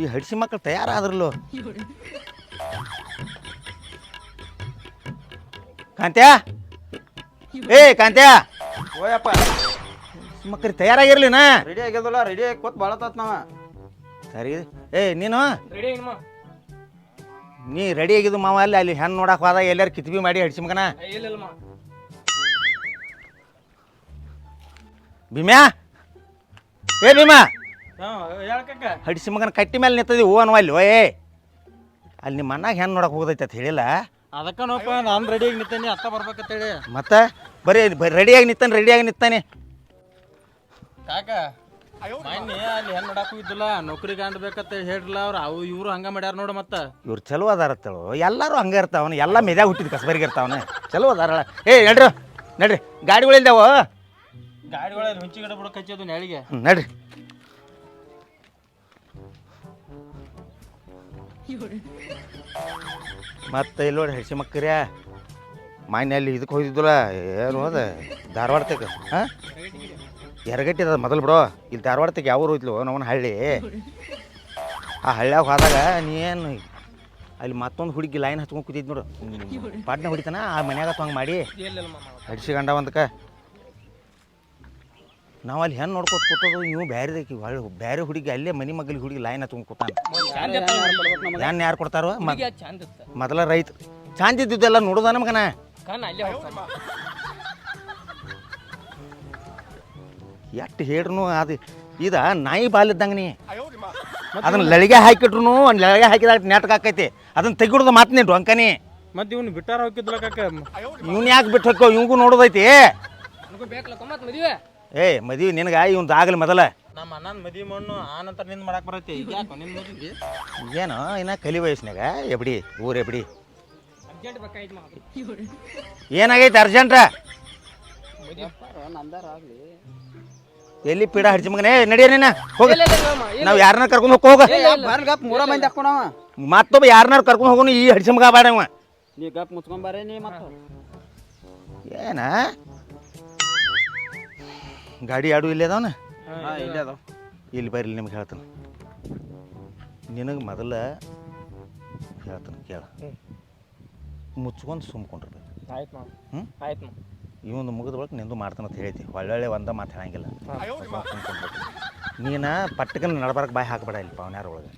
ಈ ಹಡ್ಸಿ ಮಕ್ಕಳು ತಯಾರಾದ್ರಲ್ಲೋ? ಕಾಂತ್ಯಾ? ಏ ಕಾಂತ್ಯಾ? ಓಯಪ್ಪ. ಮಕ್ಕಳು ತಯಾರಾಗಿರ್ಲಿನ ರೆಡಿ ಆಗ್ಯದಲ್ಲ ರೆಡಿ ಆಗಿ ಕೂತ್ ಭಾಳ ತಾತ್ ನಾವ. ಸರಿ ಏ ನೀನು? ರೆಡಿ ನೀ ರೆಡಿ ಆಗಿದ್ದು ಮಾವ ಅಲ್ಲಿ ಅಲ್ಲಿ ಹೆಣ್ಣು ನೋಡಕ್ ಹೋದಾಗ ಎಲ್ಲಾರು ಕಿತ್ಬಿ ಮಾಡಿ ಹಡ್ಸಿ ಮಗನ. ಭೀಮ್ಯಾ? ಏ ಭೀಮಾ ಹಡಿಸಿ ಮಗನ ಕಟ್ಟಿ ಮೇಲೆ ನಿಂತದಿ ಹೂ ಅನ್ನುವ ಅಲ್ಲಿ ಓಯ್ ಅಲ್ಲಿ ನಿಮ್ಮ ಮನ್ನಾಗ ಹೆಣ್ಣು ನೋಡಕ್ ಹೋಗದೈತೆ ಅಂತ ಹೇಳಿಲ್ಲ? ಅದಕ್ಕ ನೋಪ ನಾನು ರೆಡಿಯಾಗಿ ನಿಂತೇನಿ ಅತ್ತ ಬರ್ಬೇಕಂತೇಳಿ ಮತ್ತೆ? ಬರೀ ರೆಡಿಯಾಗಿ ನಿಂತಾನೆ ರೆಡಿಯಾಗಿ ನಿಂತಾನೆ. ಕಾಕ ಮೊನ್ನೆ ಅಲ್ಲಿ ಹೆಣ್ಣು ನೋಡಾಕು ಇದ್ದಿಲ್ಲ ನೌಕರಿ ಗಂಡ ಬೇಕಂತ ಹೇಳಿರಲ್ಲ ಅವ್ರು ಅವು ಇವ್ರು ಹಂಗ ಮಾಡ್ಯಾರ ನೋಡು ಮತ್ತ. ಇವ್ರು ಚಲೋ ಅದಾರತ್ತಳು ಎಲ್ಲರೂ ಹಂಗೆ ಇರ್ತಾವನು ಎಲ್ಲ ಮೆದ್ಯಾಗ ಹುಟ್ಟಿದ ಕಸಬರಿಗೆ ಇರ್ತಾವ ಚಲೋ ಅದಾರ. ಏ ನಡ್ರಿ ನಡ್ರಿ ಗಾಡಿಗಳಿಲ್ದಾವ ಗಾಡಿ ಒಳಗೆ ಹುಂಚಿ ಗಿಡ ಬಿಡಕ್ಕೆ ಹಚ್ಚೋದು ನೆಳಿಗೆ ಹ್ಮ್, ನಡ್ರಿ. ಮತ್ತೆ ಇಲ್ಲಿ ನೋಡಿ ಹೆಡ್ಸಿ ಮಕ್ಕರ್ಯ ಮಾನ್ಯ ಅಲ್ಲಿ ಇದಕ್ಕೆ ಹೋಗಿದ್ದಿಲ್ಲ ಏನು ಅದ ಧಾರವಾಡತಕ್ಕ ಹಾಂ? ಎರಗಟ್ಟಿ ಅದ ಮೊದಲು ಬಿಡೋ. ಇಲ್ಲಿ ಧಾರವಾಡತಕ್ಕ ಯಾವ ಊರು ಹೋಯ್ತ್ಲು ನವನ ಹಳ್ಳಿ. ಆ ಹಳ್ಳ್ಯಾಗ ಹೋದಾಗ ನೀ ಏನು ಅಲ್ಲಿ ಮತ್ತೊಂದು ಹುಡುಗಿ ಲೈನ್ ಹಚ್ಕೊಂಡು ಕೂತಿದ್ ನೋಡು. ಪಾಟ್ನ ಹೊಡಿತಾನ ಆ ಮನ್ಯಾಗ ಹಂಗೆ ಮಾಡಿ. ಹಡಿಸಿ ಗಂಡ ಒಂದಕ್ಕೆ ನಾವು ಅಲ್ಲಿ ಹೆಣ್ಣು ನೋಡ್ಕೊತ ಕೂತದು ಇವು ಬ್ಯಾರೆದಕ್ಕೆ ಹೊಳ್ಳಿ ಬ್ಯಾರೆ ಹುಡುಗಿ ಅಲ್ಲೇ ಮನಿ ಮಗಲಿ ಹುಡುಗಿ ಲೈನ್ ಹಚ್ಕೊಂಡು ಕೂತಾನ. ಹೆಣ್ಣು ಯಾರು ಕೊಡ್ತಾರೋ? ಮೊದಲ ರೈತ. ಚಾಂದ್ ಇದ್ದಿದ್ದೆಲ್ಲ ನೋಡುದ ನಮ್ಗನ? ಕಣ್ಣ ಅಲ್ಲೇ ಹೋಗ್ತಾನ. ಎಷ್ಟು ಹೇಳ್ರು ಅದು ಇದ ನಾಯಿ ಬಾಲಿದ್ದಂಗ ನೀ. ಅದನ್ನ ಲಳಿಗೆ ಹಾಕಿಟ್ರು ಒಂದು ಲಳಿಗೆ ಹಾಕಿದಾಗ ನೆಟ್ಗೆ ಹಾಕೈತಿ. ಅದನ್ನ ತೆಗಿಡ್ದು ಮಾತು ನೀ ಡೊಂಕನಿ ಮತ್ತೆ ಇವ್ನು ಬಿಟ್ಟಾರ ಹೋಗಿದ್ಲ ಕಾಕ ಇವ್ನು ಯಾಕೆ ಬಿಟ್ಟು ಹಾಕೋ ಇವಂಗೂ ನೋಡೋದೈತಿ. ಬೇಕಲ್ಲ ಮದುವೆ? ಏ ಮದ್ವಿ ನಿನಗೆ ಇವ್ದು ಆಗಲಿ ಮೊದಲ. ನಮ್ಮ ಅಣ್ಣನ ಮದಿ ಮಣ್ಣು ಆ ನಂತರ ನಿಂದ ಮಾಡಕ್ ಬರತ್ತೆ. ಈಗ ಯಾಕೋ ನಿನ್ನ ಮದುವೆ? ಏನೋ ಇನ್ನ ಕಲಿ ವಯಸ್ಸಿನಾಗ ಎಬ್ಡಿ ಊರ್ ಎಬ್ಡಿ. ಅರ್ಜೆಂಟ್ ಬೇಕಾಯ್ತು ಮಾ ಏನಾಗೈತೆ ಅರ್ಜೆಂಟ ಎಲ್ಲಿ ಪೀಡ ಹಡ್ಜಿ ಮಗನೇ? ನಡಿಯ ನೀನ? ಹೋಗ. ನಾವ್ ಯಾರನ್ನ ಕರ್ಕೊಂಡು ಹೋಗ ಹೋಗ. ಗಪ್ ಮೂರ ಮಂದಿ ಹಾಕೋಣವ ಮತ್ತೊಬ್ಬ ಯಾರನ್ನಾರು ಕರ್ಕೊಂಡು ಹೋಗೋನು ಈ ಹಡ್ಜಿ ಮಗ ಬಾಡ ಅವ ನೀ ಗಪ್ ಮುಚ್ಕೊಂಬಾರೆ ನೀ ಮತ್ತೆ. ಏನ? ಗಾಡಿ ಆಡು ಇಲ್ಲೇ ಅದಾವನ? ಹಾ ಇಲ್ಲೇ ಅದಾವ. ಇಲ್ಲಿ ಬರ್ರಿ ನಿಮ್ಗೆ ಹೇಳ್ತಾನೆ. ನಿನಗೆ ಮೊದಲ ಹೇಳ್ತಾನೆ ಕೇಳ. ಮುಚ್ಕೊಂಡು ಸುಮ್ಕೊಂಡಿರ್ಬೇಕು ಆಯ್ತು ಹ್ಞೂ ಆಯ್ತು ಇವನು ಮುಗಿದ ಬಳಿಕ ನಿಂದು ಮಾಡ್ತಾನಂತ ಅಂತ ಹೇಳ್ತಿ. ಒಳ್ಳೊಳ್ಳೆ ಒಂದ ಮಾತು ಹೇಳಂಗಿಲ್ಲ. ನೀನು ಪಟ್ಟಕನ ನಡ್ಬಾರಕ್ಕೆ ಬಾಯಿ ಹಾಕಬೇಡ ಇಲ್ಲಿ ಪವನ್ಯಾರ ಒಳಗೆ?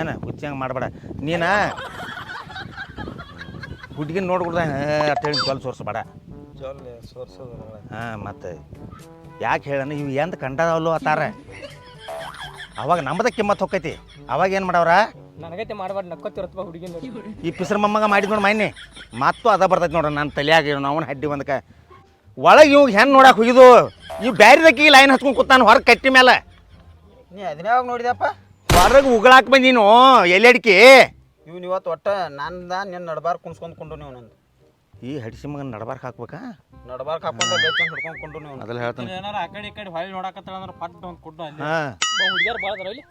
ಏನ ಹುಚ್ಚಂಗೆ ಮಾಡಬೇಡ. ನೀನ ಹುಡುಗಿನ ನೋಡ್ಬಿಡ್ದ ಅಂತೇಳಿ ಹೇಳಿ ಸೋರ್ಸಬೇಡ. ಹಾಂ ಮತ್ತೆ ಯಾಕೆ ಹೇಳಣ ಇವು ಎಂತ ಕಂಡದವಲ್ಲು ಅತ್ತಾರ ಅವಾಗ ನಮ್ಮದ ಕಿಮ್ಮತ್ ಹೊಕ್ಕೈತಿ. ಅವಾಗ ಏನು ಮಾಡವ್ರ? ನನಗೈತೆ ಮಾಡಬಾರ್ದು ನಕ್ಕೋತಿರತ್ತಪ್ಪ ಹುಡುಗಿ ನೋಡಿ. ಈ ಪಿಸರ್ ಮಮ್ಮಗ ಮಾಡಿದ್ ನೋಡಿ ಮೈನಿ ಮತ್ತು ಅದ ಬರ್ತೈತಿ ನೋಡ್ರಿ ನನ್ನ ತಲೆಯಾಗ ಅವನ ಹಡ್ಡಿ ಬಂದಕ. ಒಳಗೆ ಇವ್ ಹೆಣ್ಣು ನೋಡಕ್ಕೆ ಹೋಗಿದ್ದು. ಇವ್ ಬ್ಯಾರಿದಕ್ಕಿ ಲೈನ್ ಹಚ್ಕೊಂಡು ಕೂತಾನ ಹೊರಗೆ ಕಟ್ಟಿ ಮೇಲೆ ನೀ ಅದನ್ನ ಯಾವಾಗ ನೋಡಿದಪ್ಪ ಹೊರಗೆ ಉಗಳಾಕ್ ಎಲ್ಲಿ ಅಡಿಕಿ ಇವ್ನು ಇವತ್ತು ಒಟ್ಟ ನಂದ ನಿನ್ನ ನಡ್ಬಾರ್ ಕುಣ್ಸ್ಕೊಂಡ್ ಕೊಂಡು ನೀವು ನಂದು. ಈ ಹಡಿಸಿ ಮಗನ ನಡಬಾರ್ಕ್ ಹಾಕ್ಬೇಕಾ? ನಡಬಾರ್ಕ ಹಾಕೊಂಡು ಬೇಚಂಗ್ ಹಿಡ್ಕೊಂಡ್ ಕೊಂಡು ನೀವು. ಅದೆಲ್ಲ ಹೇಳ್ತಾನೆ. ಏನಾರ ಆ ಕಡೆ ಈ ಕಡೆ ಹೊಳ್ಳಿ ನೋಡಕತ್ತಾಳ ಅಂದ್ರೆ ಪಟ್ ಒಂದು ಕೊಟ್ಟು ಅಲ್ಲಿ. ಹಾಂ. ಹುಡುಗಿಯರು ಭಾಳ ಅದಾರ ಇಲ್ಲಿ.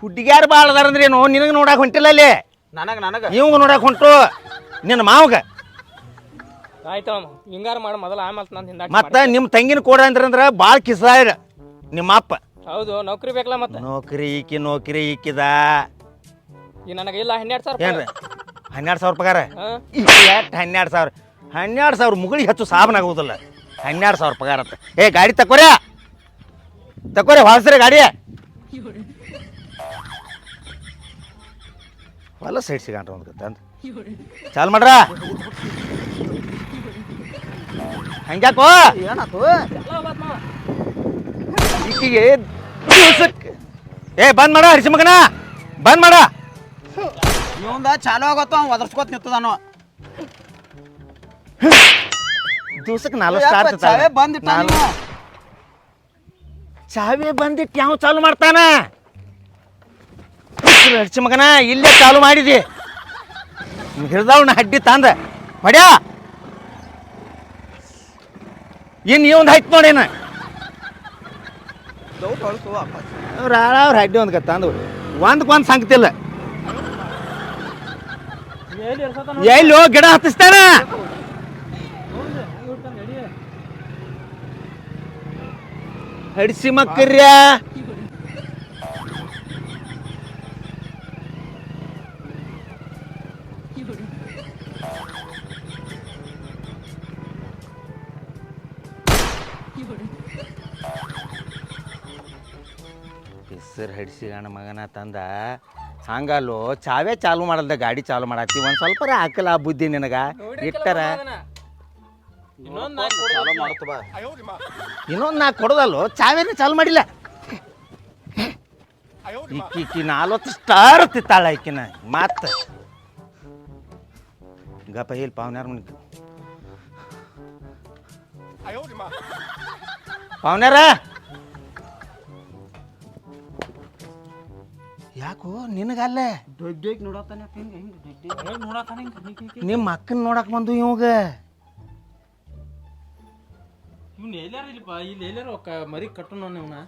ಹುಡುಗ್ಯಾರು ಭಾಳ ಅದಾರ ಅಂದ್ರೆ ಏನು ನಿನಗೆ ನೋಡಕ್ಕೆ ಹೊಂಟಿಲ್ಲ ಅಲ್ಲಿ? ನನಗೆ ನನಗೆ. ಇವಂಗ ನೋಡಕ್ಕೆ ಹೊಂಟು. ನಿನ್ನ ಮಾವಗ. ಆಯ್ತು ಅಮ್ಮ ಹಿಂಗಾರ ಮಾಡ ಮೊದಲ ಆಮೇಲೆ ನಾನು ಹಿಂದಾಟ ಮತ್ತೆ ನಿಮ್ಮ ತಂಗಿನ ಕೊಡ ಅಂದ್ರೆ ಭಾಳ ಕಿಸಾಯ ನಿಮ್ಮ ಅಪ್ಪ ಹೌದು ನೌಕರಿ ಬೇಕಲ್ಲ ಮತ್ತೆ? ನೌಕರಿ ಈಕಿ ನೌಕರಿ ಈಕಿದ. ಈ ನನಗೆ ಇಲ್ಲ ಹನ್ನೆರಡು ಸಾವಿರ ಏನ್ರಿ? ಹನ್ನೆರಡು ಸಾವಿರ ಪಗಾರ. ಹನ್ನೆರಡು ಸಾವಿರ. ಹನ್ನೆರಡು ಸಾವಿರ ಮುಗಳಿಗೆ ಹೆಚ್ಚು ಸಾಬನಾಗುವುದಿಲ್ಲ ಹನ್ನೆರಡು ಸಾವಿರ ಪಗಾರ ಅಂತ. ಏ ಗಾಡಿ ತಕೋರ್ಯಾ ತಕೋರಿ ಹೊಲಸ್ರಿ ಗಾಡಿ. ಹೊಲ ಸೈಡ್ ಸಿಗಂಟ್ರ ಒಂದು ತಂದು ಚಾಲು ಮಾಡ್ರ. ಹಂಗ್ಯಾಕೋ? ಏನಾತು? ಈಕಿಗೆ ಏ ಬಂದ್ ಮಾಡ ಹರಿಸಿ ಮಗನ. ಬಂದ್ ಮಾಡ. ಇವಂದ ಚಾಲು ಆಗತ್ತ ಅವ್ ಒದರ್ಸ್ಕೊತ ನಿಂತದಾನು. ದಿವ್ಸಕ್ಕೆ ನಾಲ್ಕು ಸ್ಟಾರ್ ಚಾವೆ ಬಂದಿಟ್ಟ ಚಾವೆ ಚಾವಿ ಬಂದಿಟ್ಟು ಯಾವ ಚಾಲು ಮಾಡ್ತಾನ? ಹಚ್ಚಿ ಮಗನ ಇಲ್ಲೇ ಚಾಲು ಮಾಡಿದಿ. ಹಿಡ್ದವ್ನ ಅಡ್ಡಿ ತಂದ. ಮಡ್ಯ. ಇನ್ ಇವಂದು ಹೈಟ್ ನೋಡೇನ ಅವ್ರ ಅವ್ರ ಹಡ್ಡಿ ಒಂದು ಅಂದ್ ಒಂದ್ ಒಂದು ಸಂಗತಿಲ್ಲ ಎಲ್ಲಿ ಗಿಡ ಹತ್ತಿಸ್ತಾನ? ಹಡಿಸಿ ಮಕ್ಕರ್ಯ ಹೆಸರು ಹಡಿಸಿ ಗಣ ಮಗನ ತಂದ. ಹಂಗಲ್ಲೋ ಚಾವೇ ಚಾಲು ಮಾಡಲ್ದ ಗಾಡಿ ಚಾಲು ಮಾಡತ್ತಿ. ಒಂದು ಸ್ವಲ್ಪ ಹಾಕಲ್ಲ ಆ ಬುದ್ಧಿ ನಿನಗ. ಇಟ್ಟರ. ಇನ್ನೊಂದು ನಾ ಕೊಡೋದಲ್ಲೋ ಚಾವೇನೆ ಚಾಲು ಮಾಡಿಲ್ಲ. ಇಕ್ಕಿ ಇಕ್ಕಿ ನಾಲ್ವತ್ತು ಸ್ಟಾರ್ ತಿತ್ತಾಳ ಈಕಿನ. ಮಾತ. ಗಪ್ಪ ಇಲ್ಲಿ ಪಾವನ್ಯಾರ ಮನೆ ಪಾವನ್ಯಾರ! ಯಾಕೋ? ನಿನಗಲ್ಲ? ನಿಮ್ಮ ಅಕ್ಕನ ನೋಡಕ್ ಬಂದು ಇವಾಗ? ಇವ್ನ ಎಲ್ಲಾರ ಇಲ್ಲಪ್ಪ ಇಲ್ಲಿ ಎಲ್ಲಾರ ಮರಿ ಕಟ್ಟೋಣ ಇವನ?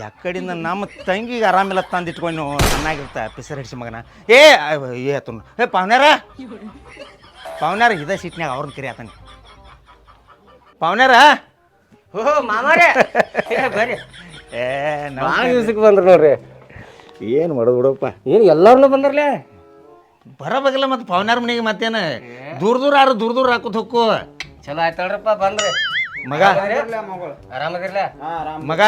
ಯಾಕಡಿಂದ ನಮ್ಮ ತಂಗಿಗೆ ಆರಾಮಿಲ್ಲ ತಂದಿಟ್ಕೊಂಡು ನೀವು ಚೆನ್ನಾಗಿರ್ತ ಪಿಸರ್ ಹಿಡ್ಸಿ ಮಗನ. ಏ ಏತು ಏ ಪಾವನ್ಯಾರ? ಪಾವನ್ಯಾರ ಇದೇ ಸೀಟ್ನ್ಯಾಗ ಅವ್ರನ್ನ ಕರಿ ಆತನ. ಪಾವನ್ಯಾರ? ಓ ಮಾಮಾರೇ. ಬರ್ರಿ. ಏ ನಾವು ದಿವ್ಸಕ್ಕೆ ಬಂದ್ರು ನೋಡ್ರಿ. ಏನು ಮಾಡೋದು ಬಿಡಪ್ಪ? ಏನು ಎಲ್ಲರೂ ಬಂದ್ರಲ್ಲೇ ಬರಬೇಕಲ್ಲ ಮತ್ತೆ ಪವನಾರ ಮನೆಗೆ ಮತ್ತೇನು? ದೂರ ದೂರ ಆರು ದೂರ ದೂರ ಹಾಕೋದು ಹೊಕ್ಕು. ಚಲೋ ಆಯ್ತಲ್ರಪ್ಪ ಬಂದ್ರಿ. ಮಗ. ಆರಾಮದಿರ್ಲ ಮಗ.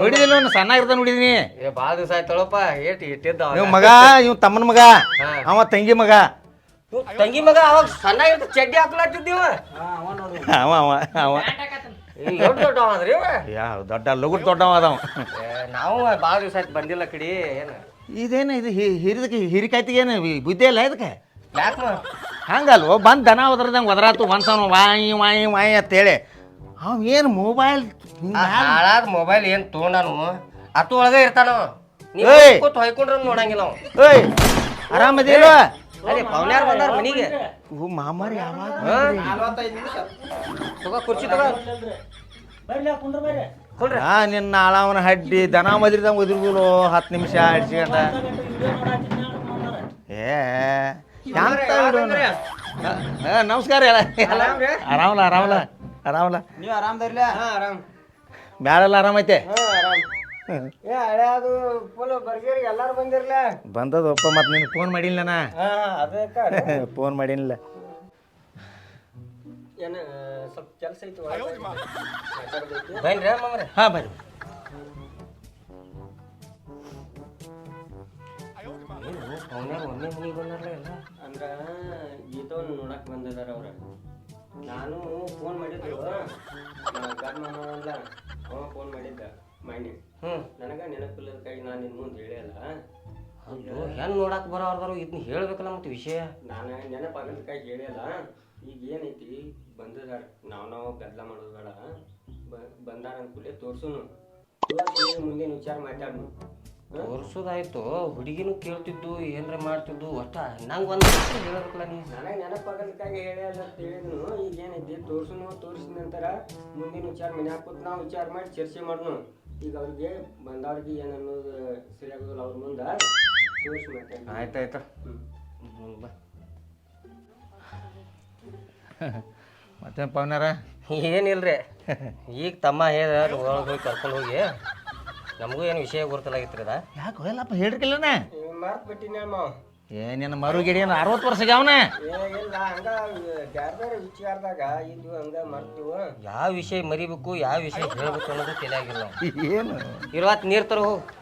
ನೋಡಿದಿಲ್ಲ ಅವ್ನು ಸಣ್ಣ ಇರ್ತ ನೋಡಿದೀನಿ. ಏ ಭಾಳ ದಿವಸ ಆಯ್ತಳಪ್ಪ ಏಟ್ ಇಟ್ಟಿದ್ದ ನೀವು ಮಗ ಇವ್ ತಮ್ಮನ ಮಗ ಅವ ತಂಗಿ ಮಗ. ತಂಗಿ ಮಗ ಅವಾಗ ಸಣ್ಣ ಇರ್ತ ಚಡ್ಡಿ ಹಾಕ್ಲಾತಿದ್ದೀವ. ಅವ ಅವ ಅವ. ದೊಡ್ಡ ಅದ್ರಿ ಇವ ಯಾವ ದೊಡ್ಡ ಲಗುಟ್ ದೊಡ್ಡವ ಅದಾವ ಏ, ನಾವು ಭಾಳ ದಿವಸ ಆಯ್ತು ಬಂದಿಲ್ಲ ಕಡಿ ಏನು? ಇದೇನು ಇದು ಹಿರಿದಕ್ಕೆ ಹಿರಿಕಾಯ್ತಿಗೆ ಏನು ಬುದ್ಧಿ ಇಲ್ಲ ಇದಕ್ಕೆ? ಯಾಕೆ ಹಂಗಲ್ವ ಬಂದು ದನ ಒದ್ರದಂಗೆ ಒದರಾತು ಒಂದ್ಸವ ವಾಯಿ ವಾಯಿ ವಾಯಿ ಅಂತೇಳಿ ಅವ ಏನು ಮೊಬೈಲ್ ಹಾಳಾದ ಮೊಬೈಲ್ ಏನ್ ತೊಗೊಂಡಾನು? ಅತ್ತು ಒಳಗೆ ಇರ್ತಾನ ನೀವು ಏಯ್! ಕೂತ್ ಹೊಯ್ಕೊಂಡ್ರ ನೋಡಂಗಿಲ್ಲ ಅವ. ಏಯ್! ಆರಾಮದಿಲ್ವ ಅದೇ ಪವನ್ಯಾರ ಬಂದಾರ ಮನಿಗೆ. ಓ ಮಾಮಾರಿ ಯಾವಾಗ ತಗೋ ಕುರ್ಚಿ ತಗೋ. ಕೊಡ್ರಿ ಹಾ ನಿನ್ನ ಆಳವನ ಹಡ್ಡಿ ದನ ಮದ್ರಿದಂಗೆ ಒದಿರ್ಗುಲು ಹತ್ತು ನಿಮಿಷ ಗಂಟ. ಏ ಯಾಂತ ನಮಸ್ಕಾರ ಎಲ್ಲ? ಆರಾಮಲ್ಲ ಆರಾಮಲ್ಲ ಆರಾಮಲ್ಲ. ನೀವು ಆರಾಮದಿರ್ಲ ಹಾ ಆರಾಮ್. ಐತೆ ಆರಾಮೈತೆ? ಹಾ ಆರಾಮ್. ಏ ಹಳೆ ಅದು ಫುಲ್ ಬರ್ಗೇರಿ ಎಲ್ಲಾರು ಬಂದಿರ್ಲ. ಬಂದದಪ್ಪ ಮತ್ತೆ ನಿನ್ ಫೋನ್ ಮಾಡಿಲ್ಲ ನಾ. ಹಾ ಅದಕ್ಕ ಫೋನ್ ಮಾಡಿಲ್ಲ. ಏನ ಸ್ವಲ್ಪ ಕೆಲಸ ಐತಿ ಬನ್ರಿ ಮಾಮ್ರೆ. ಹಾಂ ಬರ್ರಿ. ಪವನ್ಯಾರ ಒಂದೇ ಮನಿಗೆ ಬಂದಾರಲ್ಲ ಎಲ್ಲ? ಅಂದ್ರ ಗೀತವನ್ನು ನೋಡಕ್ ಬಂದಿದಾರ ಅವ್ರ. ನಾನು ಫೋನ್ ಮಾಮ ಅಲ್ಲ ಅವ ಫೋನ್ ಮಾಡಿದ್ದ. ಮೈನಿ ಹ್ಞೂ ನನಗ ನೆನಪಿಲ್ಲದಕ್ಕಾಗಿ ನಾನು ನಿನ್ ಮುಂದೆ ಹೇಳಿಲ್ಲ ಅಯ್ಯೋ ಹೆಂಗ್ ನೋಡಕ್ ಬರೋರ್ದಾರು ಇದನ್ನ ಹೇಳ್ಬೇಕಲ್ಲ ಮತ್ತೆ ವಿಷಯ. ನಾನು ನೆನಪಾಗದ ಕೈ ಹೇಳಿಲ್ಲ ಈಗ ಏನೈತಿ ಬಂದಿದಾರ ನಾವು ನಾವು ಗದ್ದಲ ಮಾಡೋದು ಬೇಡ. ಬಂದಾರ ಅಂದ್ಕೂಲೆ ತೋರ್ಸುನು ತೋರ್ಸಿ ಮುಂದಿನ ವಿಚಾರ ಮಾತಾಡ್ನು. ತೋರ್ಸೋದಾಯ್ತು. ಹುಡುಗಿನೂ ಕೇಳ್ತಿದ್ದು ಏನ್ರ ಮಾಡ್ತಿದ್ದು ಒಟ್ಟ ನಂಗೆ ಒಂದು ಹೇಳ್ಬೇಕಲ್ಲ ನೀ ನನಗೆ ನೆನಪಾಗದಕ್ಕಾಗಿ ಹೇಳಲ್ಲ ಅಂತ ಹೇಳಿದ್ನು. ಈಗ ಏನೈತಿ ತೋರ್ಸುನು ತೋರಿಸಿದ ನಂತರ ಮುಂದಿನ ವಿಚಾರ ಮನೆ ಹಾಕೋದು ನಾವು ವಿಚಾರ ಮಾಡಿ ಚರ್ಚೆ ಮಾಡ್ನು ಈಗ ಅವ್ರಿಗೆ ಬಂದವ್ರಿಗೆ ಏನು ಅನ್ನೋದು ಸರಿಯಾಗೋದಿಲ್ಲ ಅವ್ರ ಮುಂದೆ ತೋರಿಸಿ ಮಾತಾಡಿ ಆಯ್ತಾಯ್ತು ಬಾ. ಮತ್ತೆ ಪವನಾರ? ಏನಿಲ್ರಿ. ಈಗ ತಮ್ಮ ಹೇಳ ಒಳಗೆ ಹೋಗಿ ಕರ್ಕೊಂಡು ಹೋಗಿ. ನಮಗೂ ಏನು ವಿಷಯ ಗುರುತಲಾಗಿತ್ತು ಅದ? ಯಾಕೆ ಹೋಯಲ್ಲಪ್ಪ ಹೇಳ್ರಿಕಿಲ್ಲನ? ಮಾರ್ಕ್ ಬಿಟ್ಟಿನ ಮಾವ ಏ ನಿನ್ನ ಮರುಗಿಡಿ ಏನು ಅರವತ್ತು ವರ್ಷ ಅವನ. ಇಲ್ಲ ಹಂಗ ಬ್ಯಾರೆ ಬೇರೆ ವಿಚಾರದಾಗ ಇದ್ವು ಹಂಗ ಮಾಡ್ತೀವ? ಯಾವ ವಿಷಯ ಮರಿಬೇಕು ಯಾವ ವಿಷಯ ಹೇಳ್ಬೇಕು ಅನ್ನೋದು ತಿಳಿಯಾಗಿಲ್ಲ ಏನು? ಇರುವತ್ತು ನೀರು ತರ ಹೋಗ್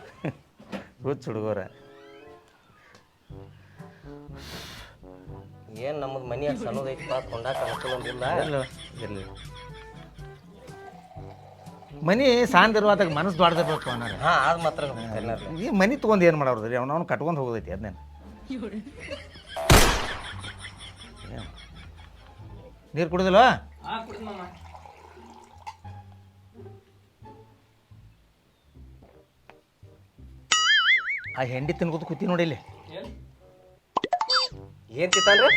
ಹುಚ್ಚ ಹುಡುಗರ. ಏನು ನಮಗೆ ಮನಿ ಸಣ್ಣದೈತಿ ಸಣ್ಣದೈತಿ ಕೊಂಡಾಕ ಅನುಕೂಲಂದಿಲ್ಲ ಇರ್ಲಿ. ಮನಿ ಸಾಂದ್ ಇರುವಾಗ ಮನಸ್ಸು ದೊಡ್ಡದಿರ್ಬೇಕು ಅನ್ನೋದು. ಹಾಂ ಅದು ಮಾತ್ರ ಎಲ್ಲಾರ್ ಈ ಮನಿ ತೊಗೊಂಡು ಏನು ಮಾಡೋರು ರೀ ಅವ್ನು ಕಟ್ಕೊಂಡು ಹೋಗೋದೈತಿ ಅದನ್ನೇನು ನೀರು ಕುಡಿದಿಲ್ಲ ಆ ಹೆಂಡಿ ತಿನ್ಕೋತ ಕೂತಿ ನೋಡಿ ಇಲ್ಲಿ. ಏನ್? ತಿತ್ತಾನ್ರಿ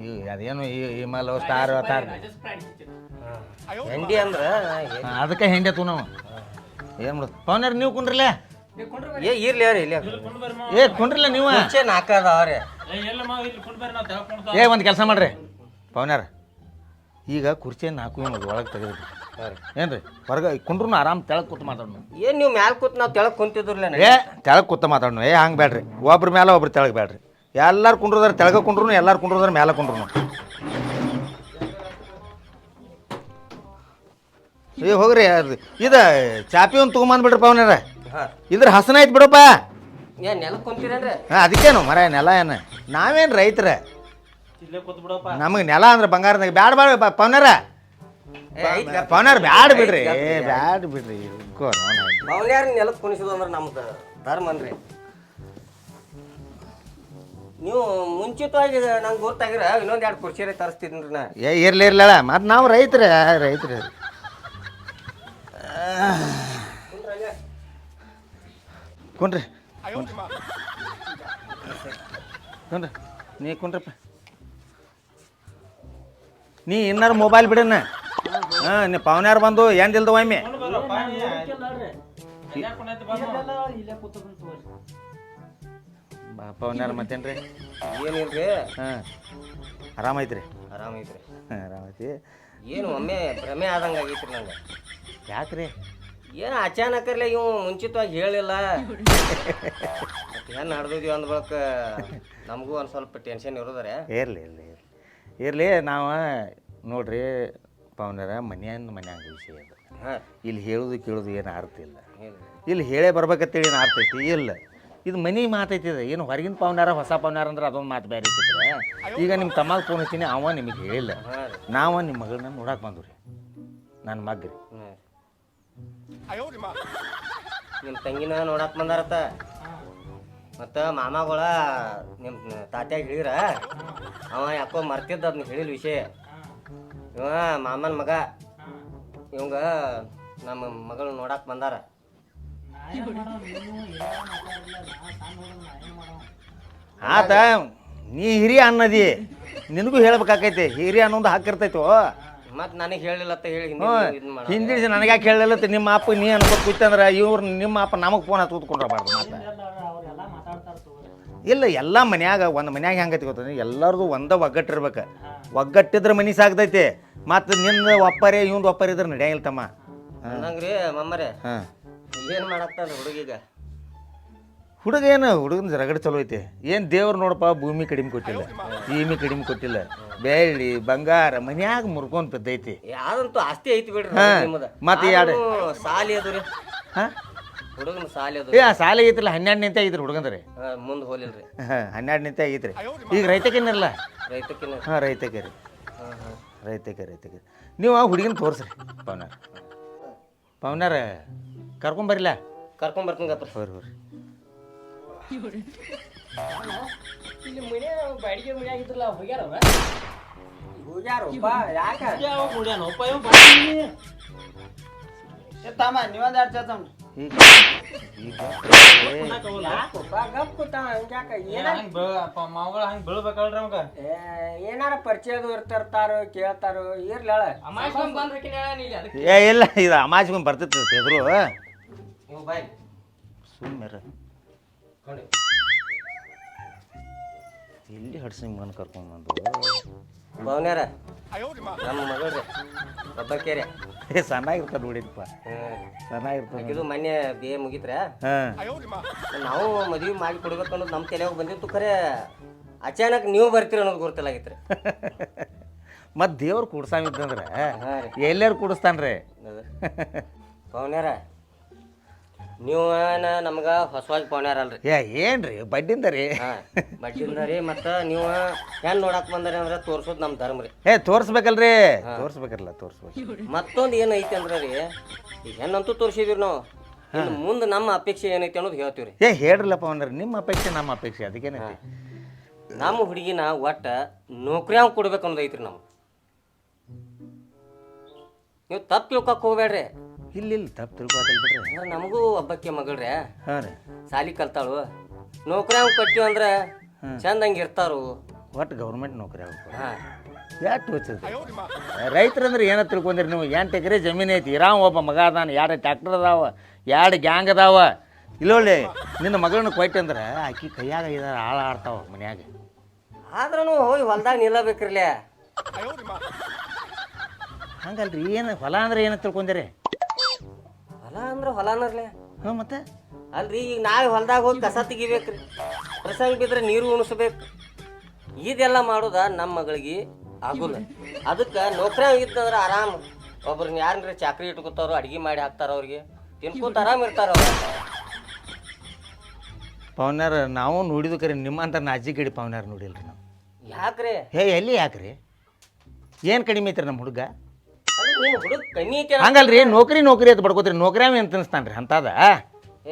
ಈ ಅದೇನು ಈ ಹಿಮಾಲಯ ಸ್ಟಾರ್ ತಾರ್ ಹೆಂಡಿ ಅಂದ್ರ ಅದಕ್ಕೆ ಹೆಂಡಿ ತೂ ನಾವು. ಏನು ಮಾಡೋದು ನೀವು ಕುಂಡ್ರಲ್ಲ ಏ ಇರ್ಲಿ ಅವ್ರಿ ಇಲ್ಲಿ ಏ ಕುಂಡ್ರಲ್ಲ ನೀವು? ಮುಂಚೆ ನಾಲ್ಕ ಅದಾವ್ರಿ ಏ ಒಂದು ಕೆಲಸ ಮಾಡ್ರಿ. ಪವನ್ಯಾರ ಈಗ ಕುರ್ಚಿ ನಾಲ್ಕು ಏನು ಒಳಗೆ ತೆಗೆದ್ರಿ ಏನ್ರಿ? ಹೊರಗೆ ಕುಂಡ್ರು ಆರಾಮ್ ತೆಳಗೆ ಕೂತ್ ಮಾತಾಡ್ನು. ಏನ್ ನೀವು ಮ್ಯಾಲ ಕೂತ್ ನಾವು ತೆಳಕ್ ಕುಂತಿದ್ರಲ್ಲ ಏ ತೆಳಕ್ ಕೂತ ಮಾತಾಡ್ನು. ಏ ಹಂಗೆ ಬೇಡ್ರಿ ಒಬ್ರ ಮ್ಯಾಲ ಒಬ್ರು ತೆಳಗ್ ಬೇಡ್ರಿ ಎಲ್ಲಾರು ಕುಂಡ್ರದಾರ ತೆಳಗ ಕುಂಡ್ರು ಎಲ್ಲಾರು ಕುಂಡ್ರದಾರ ಮ್ಯಾಲ ಕುಂಡ್ರು ಏ ಹೋಗ್ರಿ ಅದು ಇದ ಚಾಪಿ ಒಂದು ತೊಗೊಂಬಂದು ಬಿಡ್ರಿ ಹಾ ಇದ್ರ ಹಸನ ಐತ್ ಬಿಡಪ್ಪ. ಏನ್ ನೆಲ ಕುಂತೀರೇನ್ರಿ? ಹಾಂ ಅದಕ್ಕೇನು ಮರ ನೆಲ ಏನು? ನಾವೇನು ರೈತರ? ಇಲ್ಲೇ ಕೂತ್ ಬಿಡಪ್ಪ. ನಮಗೆ ನೆಲ ಅಂದ್ರೆ ಬಂಗಾರದಾಗ ಬ್ಯಾಡ ಬ್ಯಾಡ ಪವನರ? ಏ, ಐತ್ ಗಪ್ಪ. ಪವನರ್ ಬ್ಯಾಡ ಬಿಡ್ರಿ ಏ. ಬ್ಯಾಡ ಬಿಡ್ರಿ ಇದ್ಕೋ ನೋಡ ಮೌಲ್ಯಾರ ನೆಲಕ್ ಕುಣಿಸೋದು ಅಂದ್ರೆ ನಮ್ದು ಧರ್ಮ ಅನ್ರಿ ನೀವು ಮುಂಚಿತವಾಗಿ ನಂಗೆ ಗೊತ್ತಾಗಿರ ಇನ್ನೊಂದು ಎರಡು ಕುರ್ಚಿರೇ ತರಿಸ್ತಿದ್ರಿ ನಾ. ಏ ಇರ್ಲಿ ಇರ್ಲಲ್ಲ ಮತ್ತು ನಾವು ರೈತರ ರೈತರ. ಕುಂಡ್ರಿ. ಕುಣ್ರಿ ನೀ ಕುಣ್ರಪ್ಪ ನೀ ಇನ್ನಾರು ಮೊಬೈಲ್ ಬಿಡಣ್ಣ ಹಾಂ ನೀ ಪವನ್ಯಾರು ಬಂದು? ಏನ್ದಿಲ್ದ ಒಮ್ಮೆ? ಬಾ ಪವನ್ಯಾರ ಮತ್ತೇನ್ರಿ? ಏನಿಲ್ರಿ ಹಾಂ. ಆರಾಮೈತ್ರಿ ಆರಾಮೈತ್ರಿ ಹಾಂ ಆರಾಮೈತಿ ಏನು ಒಮ್ಮೆ ಭ್ರಮೆ ಆದಂಗೆ ಆಗೈತ್ರಿ ನಂಗೆ. ಯಾಕ್ರಿ? ಏನು ಅಚಾನಕರ್ಲೆ ಇವು ಮುಂಚಿತವಾಗಿ ಹೇಳಿಲ್ಲ. ಏನು ನಡೆದಿದ್ವಿ ಅಂದ ಬಳಿಕ ನಮಗೂ ಒಂದು ಸ್ವಲ್ಪ ಟೆನ್ಷನ್ ಇರೋದರೆ. ಇರಲಿ ಇರಲಿ ಇರಲಿ. ಇರಲಿ ನಾವು ನೋಡ್ರಿ ಪವನರ ಮನ್ಯಾನ ಮನ್ಯಾಗ ವಿಷಯ ಹಾಂ. ಇಲ್ಲಿ ಹೇಳೋದು ಕೇಳೋದು ಏನು ಆರ್ತಿಲ್ಲ ಇಲ್ಲ. ಇಲ್ಲಿ. ಹೇಳೇ ಬರ್ಬೇಕಂತೇಳಿ ಏನು ಆರ್ತೈತಿ ಇಲ್ಲ. ಇದು ಮನಿ ಮಾತೈತಿ ಇದು. ಏನು ಹೊರಗಿನ ಪವನಾರ ಹೊಸ ಪವನಾರ ಅಂದ್ರೆ ಅದೊಂದು ಮಾತು ಬೇರೆ ಇಟ್ಟಿದ್ರೆ ಈಗ ನಿಮ್ಮ ತಮ್ಮಗೆ ಫೋನ್ ಹಚ್ಚಿನಿ ಅವ ನಿಮಗೆ ಹೇಳಿಲ್ಲ. ನಾವು ನಿಮ್ಮ ಮಗಳನ್ನ ನೋಡಕ್ಕೆ ಬಂದ್ವಿ ರೀ. ನನ್ನ ಮಗ್ರಿ. ನಿಮ್ಮ ತಂಗಿನ ನೋಡಕ್ ಬಂದಾರತ್ತ. ಮತ್ತ ಮಾಮಗಳ ನಿಮ್ಮ ತಾತ್ಯಾಗ ಹೇಳಿರ ಅವ ಯಾಕೋ ಮರ್ತಿದ್ದ ಅದನ್ನ ಹೇಳಿಲ್ ವಿಷಯ. ಇವ ಮಾಮನ ಮಗ. ಇವಂಗ ನಮ್ಮ ಮಗಳು ನೋಡಕ್ ಬಂದಾರ. ಆತ ನೀ ಹಿರಿಯ ಅನ್ನದಿ. ನಿನಗೂ ಹೇಳ್ಬೇಕಾಕೈತಿ ಹಿರಿಯ ಅನ್ನೋದು ಹಾಕಿರ್ತೈತೋ ಮತ್ ನನಗೆ ಹೇಳಿಲ್ಲ ಅಂತ ಹೇಳಿ ಹಿಂದೆ ಹ್ಞೂ ಇದನ್ನ ಮಾಡ ಹಿಂದಿನ ದಿವಸ ನನಗೆ ಯಾಕೆ ಹೇಳಲ್ಲ ನಿಮ್ಮ ಅಪ್ಪ ನೀ ಅನ್ಬೇಕು ಕೂತಂದ್ರೆ ಇವ್ರು ನಿಮ್ಮ ಅಪ್ಪ ನಮಗೆ ಫೋನ್ ಹತ್ತು ಕೂತ್ಕೊಂಡ್ರಬಾರ್ದು ಮಾತು ಇಲ್ಲ ಎಲ್ಲ ಮನ್ಯಾಗ ಒಂದು ಮನ್ಯಾಗ ಹೆಂಗೆ ಗೊತ್ತ ಎಲ್ಲರದು ಒಂದ ಒಗ್ಗಟ್ಟಿರ್ಬೇಕು ಒಗ್ಗಟ್ಟಿದ್ರೆ ಮನಿ ಸಾಗ್ತೈತಿ ಮತ್ತು ನಿಮ್ಮ ಒಪ್ಪರೆ ಇವಂದು ಒಪ್ಪರೆ ಇದ್ರೆ ನಡೆಯಂಗಿಲ್ಲ ತಮ್ಮ ಮಮ್ಮರೇ. ಹಾಂ. ಏನು ಮಾಡಕ್ತಾನ ಹುಡುಗಿಗ? ಹುಡುಗ ಏನು ಹುಡುಗನ ರಗಡ ಚಲೋ ಐತಿ. ಏನು ದೇವ್ರು ನೋಡಪ್ಪ ಭೂಮಿ ಕಡಿಮೆ ಕೊಟ್ಟಿಲ್ಲ. ಭೂಮಿ ಕಡಿಮೆ ಕೊಟ್ಟಿಲ್ಲ. ಬೆಳ್ಳಿ ಬಂಗಾರ ಮನ್ಯಾಗ ಮುರ್ಕೊಂಡ್ ಬಿದ್ದೈತಿ ಯಾವ್ದಂತೂ ಆಸ್ತಿ ಐತಿ ಬಿಡ್ರಿ ಹಾ, ನಿಮ್ಮದ. ಮತ್ತ್ ಆದ್ರೂ ಸಾಲಿ ಅದು ರೀ. ಹಾಂ? ಹುಡುಗನ ಸಾಲಿ ಅದು ಏ ಸಾಲ ಐತಿಲ್ಲ ಹನ್ನೆರಡು ನಿಂತ ಐತ್ರಿ ಹುಡುಗಂದ್ರೆ. ಮುಂದೆ ಹೋಲಿಲ್ರಿ. ಹಾಂ ಹನ್ನೆರಡು ನಿಂತ ಐತ್ರಿ. ಈಗ ರೈತಕ್ಕೇನಿರಲ್ಲ ರೈತಕ್ಕಿನ ಹಾಂ ರೈತಕ್ಕೆ ರೀ ರೈತಕ್ಕೆ ರೈತಕ್ಕೆ ನೀವು ಆ ಹುಡುಗಿನ ತೋರಿಸ್ರಿ. ಪವನಾರ. ಪವನಾರ ಕರ್ಕೊಂಬರಿಲ್ಲ ಕರ್ಕೊಂಡ್ ಬರ್ತೀನಿ ಗಪ್ಪ. ಹೋರಿ ಹೋರಿ ಇಲ್ಲಿ ಮನೆ ಬಾಡಿಗೆ ಮನೆ ಆಗಿದ್ರಲ್ಲ ಹೋಗ್ಯಾರ ಹೋಗ್ಯಾರ ಯಾಕ? ಯಾವ ಮುಡ್ಯಾನಪ್ಪ ಇವ ತಮ್ಮ ನೀವೊಂದು ಎರಡು ಚೇತಮ್ ಈಗ ಈಗ ಗಪ್ ಕೂತಾವ ಹಂಗ್ಯಾಕ? ಏನ ಮಾವುಗಳ ಹಂಗೆ ಬೀಳ್ಬೇಕಲ್ರಿ ಅವಾಗ ಏ, ಏನಾರ ಪರಿಚಯದ ಇರ್ತಿರ್ತಾರೋ ಕೇಳ್ತಾರೋ ಇರ್ಲಾಳ ಏ ಇಲ್ಲ ಇದು ಅಮಾಜಿಗೊಂದು ಬರ್ತಿತ್ತು ಎದುರು ನೀವು ಬಾಯ್ ಸುಮ್ಮನೆ ಎಲ್ಲಿ ಹಡ್ಸಿ ಮಗನ ಕರ್ಕೊಂಡ್ಬಂದು ಭವನ್ಯಾರ ನಮ್ಮ. ಮಗಳ್ರಿ. ಒಬ್ಬಕ್ಕೇರಿ. ಕೇರಿ ಸಣ್ಣಾಗಿರ್ತಾರೆ ನೋಡಿಪ್ಪ ಹ್ಮ್. ಸಣ್ಣಾಗಿರ್ತಾರೆ ಇದು ಮೊನ್ನೆ ಬಿ ಎ ಮುಗಿತ್ರ? ಹಾಂ. ನಾವು ಮದ್ವಿ ಮಾಡಿ ಕೊಡ್ಬೇಕು ಅನ್ನೋದು ನಮ್ಮ ತಲೆಯಾಗ ಬಂದಿತ್ತು ಖರೆ ಅಚಾನಕ್ ನೀವು ಬರ್ತೀರಿ ಅನ್ನೋದು ಗುರುತಲಾಗಿತ್ತು ಮತ್ತು ದೇವ್ರು ಕೂಡ್ಸಾಮಿದ್ದಂದ್ರೆ ಹಾಂ ರೀ. ಎಲ್ಲಾರು ಕೂಡಿಸ್ತಾನ್ರಿ? ಪವನ್ಯಾರ ನೀವು ನಮ್ಗೆ ಹೊಸವಾಗಿ ಪೋಣ್ಯಾರಲ್ರಿ ಅಲ್ರಿ. ಏ ಏನ್ರಿ? ಬಡ್ಡಿಂದ ರೀ. ಬಡ್ಡಿಂದ ರೀ ಮತ್ತು ನೀವು ಏನ್ ನೋಡಕ್ ಬಂದ್ರಿ ಅಂದ್ರೆ ತೋರ್ಸೋದು ನಮ್ಮ ಧರ್ಮ ರೀ. ಏ ತೋರಿಸ್ಬೇಕಲ್ರಿ? ತೋರಿಸ್ಬೇಕಲ್ಲ ತೋರಿಸ್ಬೇಕು. ಮತ್ತೊಂದು ಏನೈತಿ ಅಂದ್ರೆ ರೀ ಈಗ ಹೆಣ್ಣಂತೂ ನಾವು. ಮುಂದೆ ನಮ್ಮ ಅಪೇಕ್ಷೆ ಏನೈತಿ ಅನ್ನೋದು ಹೇಳ್ತೀವಿ ರೀ. ಏ ಹೇಳ್ರಲ್ಲಪ್ಪ ಅಂದ್ರೆ ನಿಮ್ಮ ಅಪೇಕ್ಷೆ ನಮ್ಮ ಅಪೇಕ್ಷೆ ಅದಕ್ಕೇನೈತಿ ನಮ್ಮ ಹುಡುಗಿನ ಒಟ್ಟ ನೌಕರಿ ಅವ್ನು ಕೊಡ್ಬೇಕು ಅನ್ನೋದೈತ್ರಿ ನಾವು ನೀವು ತಪ್ಪು ತಿಳ್ಕೊಕ್ ಹೋಗ್ಬೇಡ್ರಿ. ಇಲ್ಲ ಇಲ್ಲ ತಪ್ಪು ತಿಳ್ಕೊತಿಲ್ ಬಿಡ್ರಿ. ಅಂದ್ರೆ ನಮಗೂ ಒಬ್ಬಕ್ಕೆ ಮಗಳ್ರೆ. ಹಾಂ ರೀ. ಸಾಲಿ ಕಲ್ತಾಳು. ನೌಕರಿ ಕಟ್ಟಿವಿ ಅಂದ್ರೆ ಚಂದಂಗೆ ಇರ್ತಾರು. ಒಟ್ಟು ಗೌರ್ಮೆಂಟ್ ನೌಕರಿ ಆಗ್ಬೇಕು ಹಾಂ. ಯಾಕೆ ಹುಚ್ಚದ್ರಿ ರೈತರಂದ್ರೆ ಏನೋ ತಿಳ್ಕೊಂಡಿರಿ ನೀವು? ಎಂಟು ಎಕರೆ ಜಮೀನು ಐತಿ. ಇರಾವ ಒಬ್ಬ ಮಗ ಅದಾನ. ಎರಡು ಟ್ಯಾಕ್ಟರ್ ಅದಾವ? ಎರಡು ಗ್ಯಾಂಗ್ ಅದಾವ? ಇಲ್ಲೋಳಿ ನಿನ್ನ ಮಗಳನ್ನ ಕೊಯ್ತೆ ಅಂದ್ರೆ ಆಕಿ ಕೈಯಾಗ ಇದಾರ ಆಳ ಆಡ್ತಾವ ಮನ್ಯಾಗ. ಆದ್ರೂ ಹೋಗಿ ಹೊಲ್ದಾಗ ನಿಲ್ಲಬೇಕ್ರಲ್ಲೇ ಹಂಗಲ್ರಿ ಏನು ಹೊಲ ಅಂದ್ರೆ ಏನು ತಿಳ್ಕೊಂದಿರಿ? ಹೊಲ ಅಂದ್ರೆ ಹೊಲನರ್ಲೆ. ಹ್ಞೂ ಮತ್ತೆ? ಅಲ್ರಿ ಈಗ ನಾವು ಹೊಲ್ದಾಗ ಹೋಗಿ ಕಸ ತೆಗಿಬೇಕ್ರಿ. ಪ್ರಸಂಗ ಬಿದ್ರೆ ನೀರು ಉಣಿಸ್ಬೇಕು. ಇದೆಲ್ಲ ಮಾಡೋದ ನಮ್ಮ ಮಗಳಿಗೆ ಆಗುಲ್ಲ. ಅದಕ್ಕೆ ನೌಕರಿ ಇತ್ತಂದ್ರೆ ಆರಾಮ್. ಒಬ್ರನ್ನ ಯಾರನ್ರಿ ಚಾಕ್ರಿ ಇಟ್ಕೋತಾರೋ ಅಡ್ಗೆ ಮಾಡಿ ಹಾಕ್ತಾರ ಅವ್ರಿಗೆ. ತಿನ್ಕೋತ ಆರಾಮ್ ಇರ್ತಾರ ಅವ್ರು. ಪವನ್ಯಾರ ನಾವು ನೋಡಿದ್ದು ಕರೆ ನಿಮ್ಮಂತ ನಾಜಿ ಗಡಿ ಪವನ್ಯಾರ ನೋಡಿಲ್ರಿ ನಾವು. ಯಾಕ್ರಿ? ಹೇ ಎಲ್ಲಿ ಯಾಕ್ರಿ? ಏನು ಕಡಿಮೆ ಐತ್ರಿ ನಮ್ಮ ಹುಡುಗ? ಹುಡುಗ ಕಮ್ಮಿ ಐತೆ ಹಂಗಲ್ರಿ ನೌಕರಿ ನೌಕರಿ ಅಂತ ಬಡ್ಕೋತೀರಿ. ನೌಕರಿ ಅವ ಅಂತ ಅನಿಸ್ತಾನ್ರಿ ಅಂತದ.